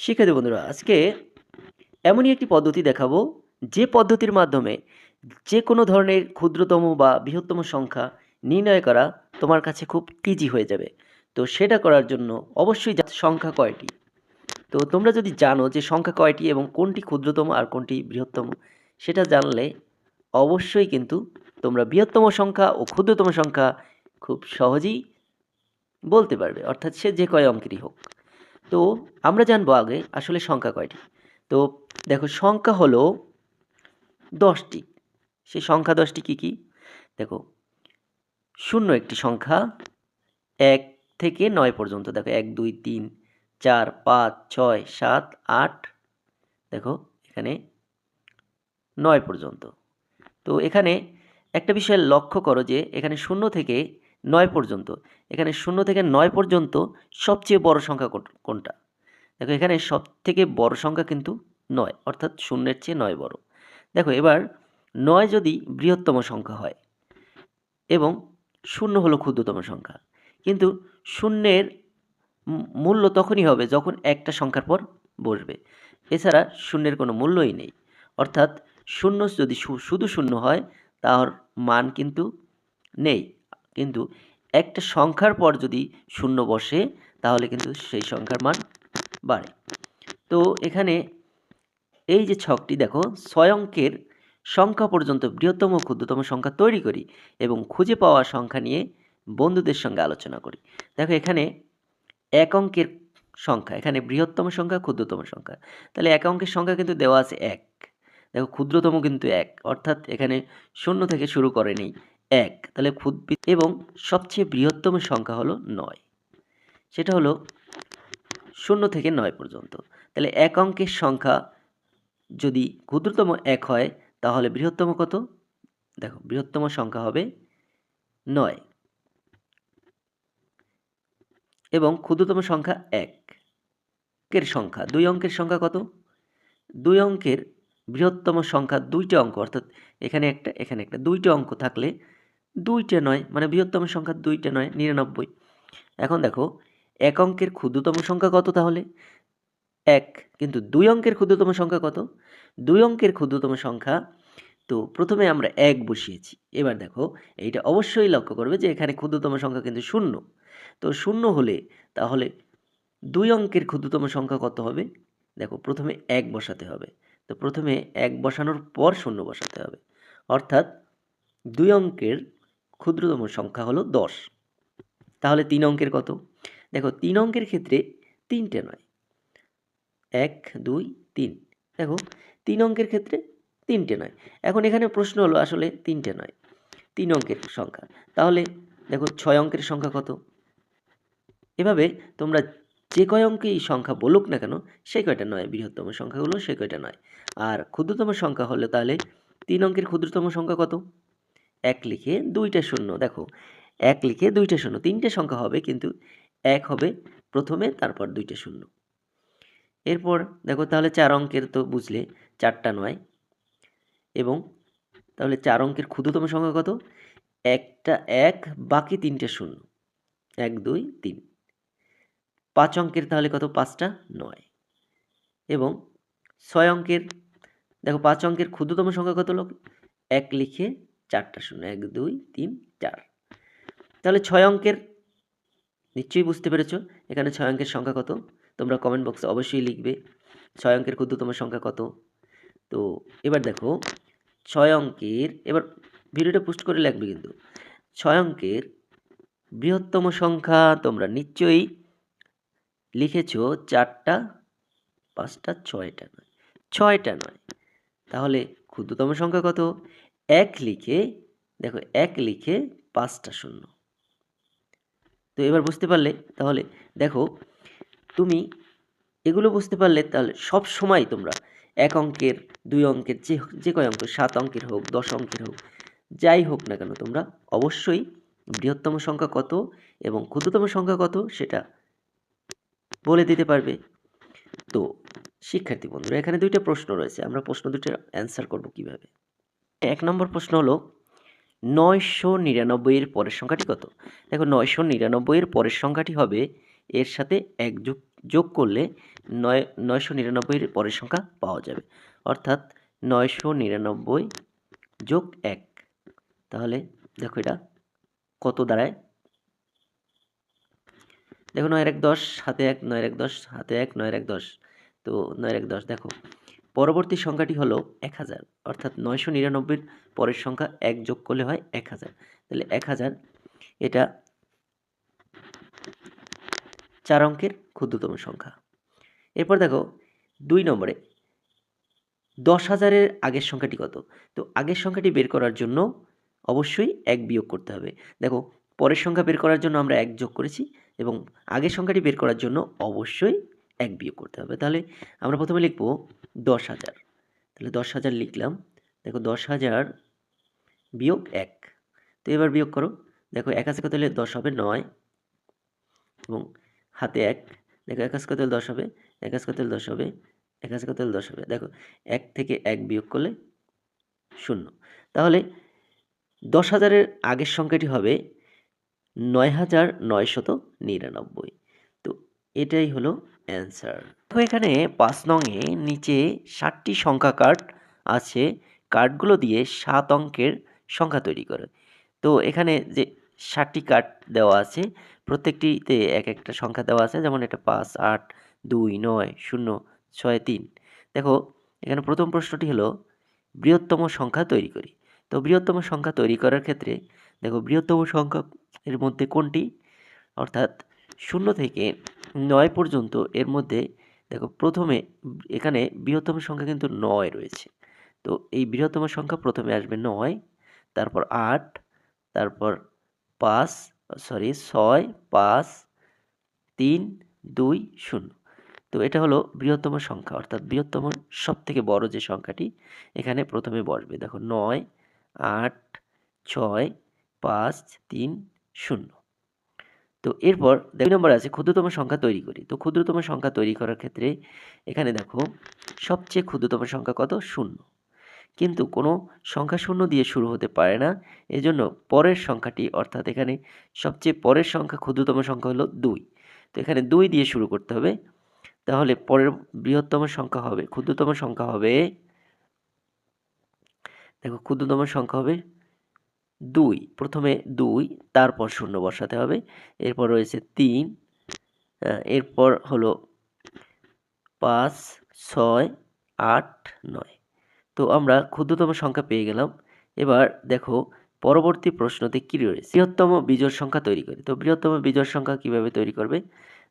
শিক্ষার্থী বন্ধুরা, আজকে এমনই একটি পদ্ধতি দেখাবো, যে পদ্ধতির মাধ্যমে যে কোনো ধরনের ক্ষুদ্রতম বা বৃহত্তম সংখ্যা নির্ণয় করা তোমার কাছে খুব ইজি হয়ে যাবে। তো সেটা করার জন্য অবশ্যই সংখ্যা কয়টি? তো তোমরা যদি জানো যে সংখ্যা কয়টি এবং কোনটি ক্ষুদ্রতম আর কোনটি বৃহত্তম, সেটা জানলে অবশ্যই কিন্তু তোমরা বৃহত্তম সংখ্যা ও ক্ষুদ্রতম সংখ্যা খুব সহজেই বলতে পারবে, অর্থাৎ সে যে কয় অঙ্কেরই হোক। তো আমরা জানব আগে আসলে সংখ্যা কয়টি। তো দেখো সংখ্যা হলো দশটি। সেই সংখ্যা দশটি কী কী? দেখো শূন্য একটি সংখ্যা, এক থেকে নয় পর্যন্ত। দেখো এক, দুই, তিন, চার, পাঁচ, ছয়, সাত, আট, দেখো এখানে নয় পর্যন্ত। তো এখানে একটা বিষয় লক্ষ্য করো যে এখানে শূন্য থেকে নয় পর্যন্ত। এখানে শূন্য থেকে নয় পর্যন্ত সবচেয়ে বড় সংখ্যা কোন- কোনটা? দেখো, এখানে সব থেকে বড় সংখ্যা কিন্তু নয়, অর্থাৎ শূন্যের চেয়ে নয় বড়। দেখো, এবার নয় যদি বৃহত্তম সংখ্যা হয় এবং শূন্য হলো ক্ষুদ্রতম সংখ্যা, কিন্তু শূন্যের মূল্য তখনই হবে যখন একটা সংখ্যার পর বসবে। এছাড়া শূন্যের কোনো মূল্যই নেই। অর্থাৎ শূন্য যদি শুধু শূন্য হয়, তার মান কিন্তু নেই। কিন্তু একটা সংখ্যার পর যদি শূন্য বসে, তাহলে কিন্তু সেই সংখ্যার মান বাড়ে। তো এখানে এই যে ছকটি, দেখো ছয় অঙ্কের সংখ্যা পর্যন্ত বৃহত্তম ক্ষুদ্রতম সংখ্যা তৈরি করি এবং খুঁজে পাওয়া সংখ্যা নিয়ে বন্ধুদের সঙ্গে আলোচনা করি। দেখো, এখানে এক অঙ্কের সংখ্যা, এখানে বৃহত্তম সংখ্যা, ক্ষুদ্রতম সংখ্যা। তাহলে এক অঙ্কের সংখ্যা কিন্তু দেওয়া আছে এক। দেখো, ক্ষুদ্রতম কিন্তু এক, অর্থাৎ এখানে শূন্য থেকে শুরু করে নেই। এক। তাহলে ক্ষুদ এবং সবচেয়ে বৃহত্তম সংখ্যা হলো নয়। সেটা হলো শূন্য থেকে নয় পর্যন্ত। তাহলে এক অঙ্কের সংখ্যা যদি ক্ষুদ্রতম এক হয়, তাহলে বৃহত্তম কত? দেখো, বৃহত্তম সংখ্যা হবে নয়। এবং ক্ষুদ্রতম সংখ্যা এক সংখ্যা। দুই অঙ্কের সংখ্যা কত? দুই অঙ্কের বৃহত্তম সংখ্যা দুইটা অঙ্ক। অর্থাৎ এখানে একটা এখানে একটা। দুইটা অঙ্ক থাকলে দুইটা নয় মানে বৃহত্তম সংখ্যা দুইটা নয়, নিরানব্বই। এখন দেখো, এক অঙ্কের ক্ষুদ্রতম সংখ্যা কত তাহলে? এক, কিন্তু দুই অঙ্কের ক্ষুদ্রতম সংখ্যা কত? দুই অঙ্কের ক্ষুদ্রতম সংখ্যা, তো প্রথমে আমরা এক বসিয়েছি। এবার দেখো, এইটা অবশ্যই লক্ষ্য করবে যে এখানে ক্ষুদ্রতম সংখ্যা কিন্তু শূন্য। তো শূন্য হলে তাহলে দুই অঙ্কের ক্ষুদ্রতম সংখ্যা কত হবে? দেখো, প্রথমে এক বসাতে হবে। তো প্রথমে এক বসানোর পর শূন্য বসাতে হবে। অর্থাৎ দুই অঙ্কের ক্ষুদ্রতম সংখ্যা হলো দশ। তাহলে তিন অঙ্কের কত? দেখো, তিন অঙ্কের ক্ষেত্রে তিনটে নয়। এক, দুই, তিন। দেখো, তিন অঙ্কের ক্ষেত্রে তিনটে নয়। এখন এখানে প্রশ্ন হলো, আসলে তিনটে নয়, তিন অঙ্কের সংখ্যা। তাহলে দেখো, ছয় অঙ্কের সংখ্যা কত? এভাবে তোমরা যে কয় অঙ্কেই সংখ্যা বলুক না কেন সেই কয়টা নয়? বৃহত্তম সংখ্যাগুলো সেই কয়টা নয়। আর ক্ষুদ্রতম সংখ্যা হলে তাহলে তিন অঙ্কের ক্ষুদ্রতম সংখ্যা কত? এক লিখে দুইটা শূন্য। দেখো, এক লিখে দুইটা শূন্য, তিনটে সংখ্যা হবে কিন্তু এক হবে প্রথমে, তারপর দুইটা শূন্য। এরপর দেখো তাহলে চার অঙ্কের তো বুঝলে, চারটা নয়। এবং তাহলে চার অঙ্কের ক্ষুদ্রতম সংখ্যা কত? একটা, এক, বাকি তিনটে শূন্য। এক, দুই, তিন। পাঁচ অঙ্কের তাহলে কত? পাঁচটা নয়। এবং ছয় অঙ্কের, দেখো পাঁচ অঙ্কের ক্ষুদ্রতম সংখ্যা কত লোক? এক লিখে চারটা শূন্য এক, দুই, তিন, চার। তাহলে ছয় অঙ্কের, নিশ্চয়ই বুঝতে পেরেছ, এখানে ছয় অঙ্কের সংখ্যা কত? তোমরা কমেন্ট বক্সে অবশ্যই লিখবে, ছয় অঙ্কের ক্ষুদ্রতম সংখ্যা কত? তো এবার দেখো, ছয় অঙ্কের, এবার ভিডিওটা পোস্ট করে লাগবে কিন্তু, ছয় অঙ্কের বৃহত্তম সংখ্যা তোমরা নিশ্চয়ই লিখেছ চারটা, পাঁচটা, ছয়টা নয়। ছয়টা নয়। তাহলে ক্ষুদ্রতম সংখ্যা কত? এক লিখে, দেখো এক লিখে পাঁচটা শূন্য। তো এবার বুঝতে পারলে তাহলে দেখো, তুমি এগুলো বুঝতে পারলে তাহলে সব সময় তোমরা এক অঙ্কের, দুই অঙ্কের, যে যে কয় অঙ্ক, সাত অঙ্কের হোক, দশ অঙ্কের হোক, যাই হোক না কেন, তোমরা অবশ্যই বৃহত্তম সংখ্যা কত এবং ক্ষুদ্রতম সংখ্যা কত সেটা বলে দিতে পারবে। তো, শিক্ষার্থী বন্ধুরা, এখানে দুইটা প্রশ্ন রয়েছে, আমরা প্রশ্ন দুটোর অ্যান্সার করব কীভাবে? এক নম্বর প্রশ্ন হলো, নয়শো নিরানব্বইয়ের পরের সংখ্যাটি কত? দেখো, নয়শো নিরানব্বইয়ের পরের সংখ্যাটি হবে, এর সাথে এক যোগ যোগ করলে নয়, নয়শো নিরানব্বইয়ের পরের সংখ্যা পাওয়া যাবে। অর্থাৎ নয়শো নিরানব্বই যোগ এক। তাহলে দেখো এটা কত দাঁড়ায়? দেখো নয়ের এক দশ হাতে এক নয়ের এক দশ হাতে এক নয়ের এক দশ। তো নয়ের এক দশ, দেখো। পরবর্তী সংখ্যাটি হলো এক হাজার, অর্থাৎ নয়শো নিরানব্বইয়ের পরের সংখ্যা এক যোগ করলে হয় এক হাজার। তাহলে এক হাজার এটা চার অঙ্কের ক্ষুদ্রতম সংখ্যা। এরপর দেখো, দুই নম্বরে, দশ হাজারের আগের সংখ্যাটি কত? তো আগের সংখ্যাটি বের করার জন্য অবশ্যই এক বিয়োগ করতে হবে। দেখো, পরের সংখ্যা বের করার জন্য আমরা এক যোগ করেছি এবং আগের সংখ্যাটি বের করার জন্য অবশ্যই এক বিয়োগ করতে হবে। তাহলে আমরা প্রথমে লিখব দশ হাজার। তাহলে দশ হাজার লিখলাম। দেখো দশ হাজার বিয়োগ এক। তো এবার বিয়োগ করো। দেখো এক আছে কত হলে দশ হবে? নয়। এবং হাতে এক। দেখো এক আছে কত হলে দশ হবে? এক আছে কত হলে দশ হবে? এক আছে কত হলে দশ হবে? দেখো এক থেকে এক বিয়োগ করলে শূন্য। তাহলে দশ হাজারের আগের সংখ্যাটি হবে নয় হাজার নয়শত নিরানব্বই। তো এটাই হলো অ্যান্সার তো এখানে পাঁচ নংয়ে নিচে ষাটটি সংখ্যা কার্ড আছে। কার্ডগুলো দিয়ে সাত অঙ্কের সংখ্যা তৈরি করে। তো এখানে যে ষাটটি কার্ড দেওয়া আছে, প্রত্যেকটিতে এক একটা সংখ্যা দেওয়া আছে। যেমন এটা পাঁচ, আট, দুই, নয়, শূন্য, ছয়, তিন। দেখো, এখানে প্রথম প্রশ্নটি হলো, বৃহত্তম সংখ্যা তৈরি করি। তো বৃহত্তম সংখ্যা তৈরি করার ক্ষেত্রে, দেখো বৃহত্তম সংখ্যা এর মধ্যে কোনটি? অর্থাৎ শূন্য থেকে নয় পর্যন্ত এর মধ্যে দেখো প্রথমে এখানে বৃহত্তম সংখ্যা কিন্তু নয় রয়েছে। তো এই বৃহত্তম সংখ্যা প্রথমে আসবে নয়, তারপর আট, তারপর পাঁচ সরি ছয়, পাঁচ, তিন, দুই, শূন্য। তো এটা হলো বৃহত্তম সংখ্যা, অর্থাৎ বৃহত্তম সব থেকে বড় যে সংখ্যাটি এখানে প্রথমে বসবে। দেখো নয়, আট, ছয়, পাঁচ, তিন, শূন্য। তো এরপর দুই নম্বর আছে ক্ষুদ্রতম সংখ্যা তৈরি করি। তো ক্ষুদ্রতম সংখ্যা তৈরি করার ক্ষেত্রে এখানে দেখো, সবচেয়ে ক্ষুদ্রতম সংখ্যা কত? শূন্য। কিন্তু কোনো সংখ্যা শূন্য দিয়ে শুরু হতে পারে না। এজন্য পরের সংখ্যাটি, অর্থাৎ এখানে সবচেয়ে পরের সংখ্যা, ক্ষুদ্রতম সংখ্যা হলো দুই। তো এখানে দুই দিয়ে শুরু করতে হবে। তাহলে পরের বৃহত্তম সংখ্যা হবে, ক্ষুদ্রতম সংখ্যা হবে, দেখো, ক্ষুদ্রতম সংখ্যা হবে দুই। প্রথমে দুই, তারপর শূন্য বসাতে হবে। এরপর রয়েছে তিন এরপর হলো পাঁচ, ছয়, আট, নয়। তো আমরা ক্ষুদ্রতম সংখ্যা পেয়ে গেলাম। এবার দেখো পরবর্তী প্রশ্নতে কী রয়েছে? বৃহত্তম বিজোড় সংখ্যা তৈরি করে। তো বৃহত্তম বিজোড় সংখ্যা কীভাবে তৈরি করবে?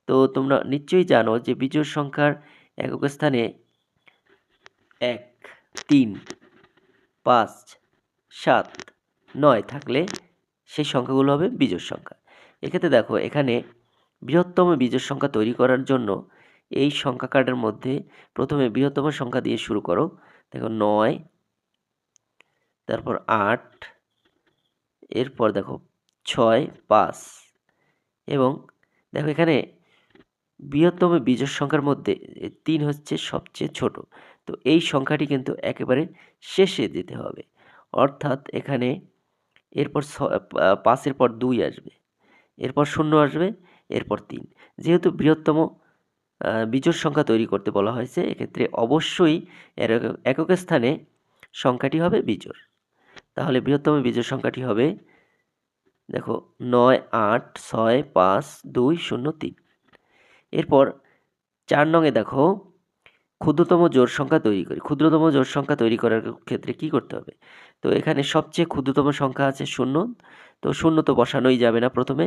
তো তোমরা নিশ্চয়ই জানো যে বিজোড় সংখ্যার একক স্থানে এক, তিন, পাঁচ, সাত নয় থাকলে সেই সংখ্যাগুলো হবে বিজোড় সংখ্যা। এক্ষেত্রে দেখো, এখানে বৃহত্তম বিজোড় সংখ্যা তৈরি করার জন্য এই সংখ্যা কার্ডের মধ্যে প্রথমে বৃহত্তম সংখ্যা দিয়ে শুরু করো। দেখো, নয়, তারপর আট, এরপর দেখো, ছয়, পাঁচ এবং দেখো এখানে বৃহত্তম বিজোড় সংখ্যার মধ্যে তিন হচ্ছে সবচেয়ে ছোট। তো এই সংখ্যাটি কিন্তু একেবারে শেষে দিতে হবে। অর্থাৎ এখানে এরপর পাঁচের পর দুই আসবে, এরপর শূন্য আসবে, এরপর তিন। যেহেতু বৃহত্তম বিজোড় সংখ্যা তৈরি করতে বলা হয়েছে, এক্ষেত্রে অবশ্যই এর একক স্থানে সংখ্যাটি হবে বিজোড়। তাহলে বৃহত্তম বিজোড় সংখ্যাটি হবে, দেখো, নয়, আট, ছয়, পাঁচ, দুই, শূন্য, তিন। এরপর চার নঙে দেখো ক্ষুদ্রতম জোড় সংখ্যা তৈরি করি। ক্ষুদ্রতম জোড় সংখ্যা তৈরি করার ক্ষেত্রে কি করতে হবে? তো এখানে সবচেয়ে ক্ষুদ্রতম সংখ্যা আছে শূন্য। তো শূন্য তো বসানোই যাবে না প্রথমে।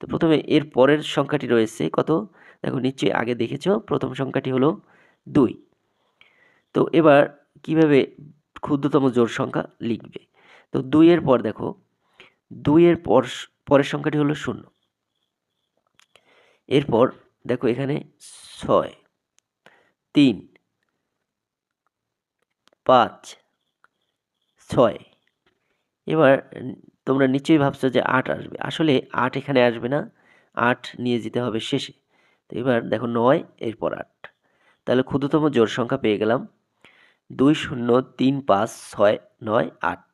তো প্রথমে এর পরের সংখ্যাটি রয়েছে কত? দেখো নিশ্চয়ই আগে দেখেছ, প্রথম সংখ্যাটি হলো দুই। তো এবার কীভাবে ক্ষুদ্রতম জোড় সংখ্যা লিখবে? তো দুইয়ের পর দেখো দুইয়ের পর পরের সংখ্যাটি হলো শূন্য। এরপর দেখো এখানে ছয়, তিন পাঁচ, ছয়। এবার তোমরা নিশ্চয়ই ভাবছ যে আট আসবে। আসলে আট এখানে আসবে না। আট নিয়ে যেতে হবে শেষে। তো এবার দেখো নয়, এরপর আট। তাহলে ক্ষুদ্রতম জোর সংখ্যা পেয়ে গেলাম। দুই শূন্য তিন পাঁচ ছয় নয় আট।